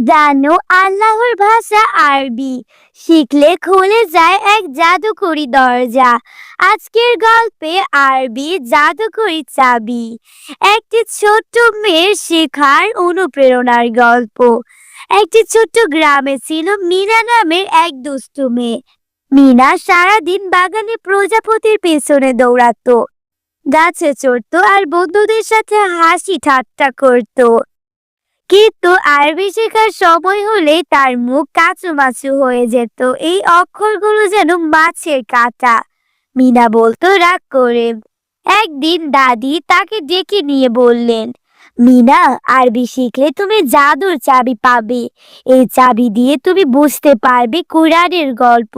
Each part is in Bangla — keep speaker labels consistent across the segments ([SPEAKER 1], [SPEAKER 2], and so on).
[SPEAKER 1] জানো আল্লাহর ভাষা আরবি। শিখলে খুলে যায় এক জাদুকরি দরজা। আজকের গল্পে আরবি জাদুকরি চাবি। একটি ছোট্ট মেয়ের শেখার অনুপ্রেরণার গল্প। একটি ছোট্ট গ্রামে ছিল মিনা নামের এক দুষ্টু মেয়ে। মিনা সারাদিন বাগানে প্রজাপতির পেছনে দৌড়াতো। গাছে চড়তো আর বন্ধুদের সাথে হাসি ঠাট্টা করতো। কিন্তু আরবি শেখার সময় হলে তার মুখ কাচুমাচু হয়ে যেত। এই অক্ষরগুলো যেন মাছের কাঁটা। মিনা বলতো, রাগ করে। একদিন দাদি তাকে ডেকে নিয়ে বললেন, মিনা, আরবি শিখলে তুমি জাদুর চাবি পাবে। এই চাবি দিয়ে তুমি বুঝতে পারবে কোরআনের গল্প।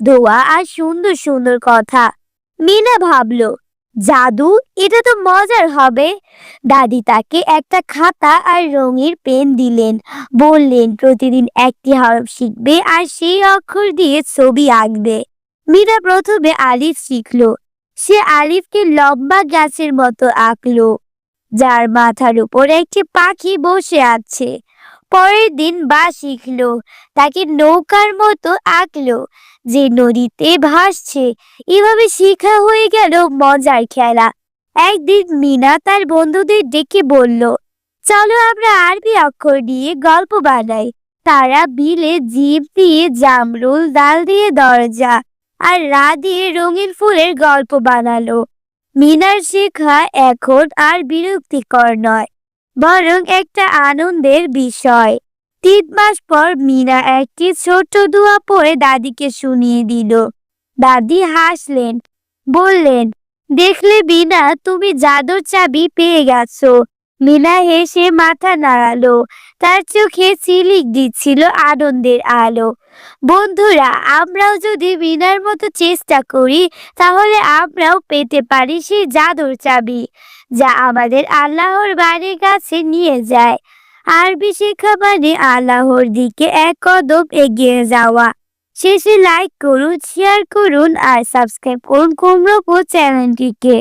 [SPEAKER 1] দোয়া আর সুন্দর সুন্দর কথা। মিনা ভাবলো জাদু, এটা তো মজার হবে। দাদি তাকে একটা খাতা আর রঙের পেন দিলেন। বললেন, প্রতিদিন একটি হরফ শিখবে আর সেই অক্ষর দিয়ে ছবি আঁকবে। মীরা প্রথমে আলিফ শিখল। সে আলিফকে লম্বা গাছের মতো আঁকলো, যার মাথার উপর একটি পাখি বসে আছে। পরের দিন বা শিখলো তাকে নৌকার মতো আঁকলো, যে নদীতে ভাসছে। এভাবে শিখা হয়ে গেল মজার খেলা। একদিন মিনা তার বন্ধুদের ডেকে বলল, চলো আমরা আরবি অক্ষর দিয়ে গল্প বানাই। তারা বিলে জিভ দিয়ে জামরুল, ডাল দিয়ে দরজা আর রা দিয়ে রঙিন ফুলের গল্প বানালো। মিনার শেখা এখন আর বিরক্তিকর নয়। বরং একটা আনন্দের বিষয়। তিন মাস পর মিনা একটি ছোট্ট দোয়া পরে দাদিকে শুনিয়ে দিল। দাদি হাসলেন, বললেন, দেখলে বিনা তুমি জাদুর চাবি পেয়ে গেছো। মিনা হেসে মাথা নাড়ালো। তার চোখে চিলিক দিচ্ছিল আনন্দের আলো। বন্ধুরা, আমরাও যদি মিনার মতো চেষ্টা করি, তাহলে আমরাও পেতে পারি সেই জাদুর চাবি। যা আমাদের আল্লাহর বাড়ির কাছে নিয়ে যায়। আরবি শিক্ষা মানে আল্লাহর দিকে এক কদম এগিয়ে যাওয়া। শেষে লাইক করুন শেয়ার করুন আর সাবস্ক্রাইব করুন কুমড়ো চ্যানেলটিকে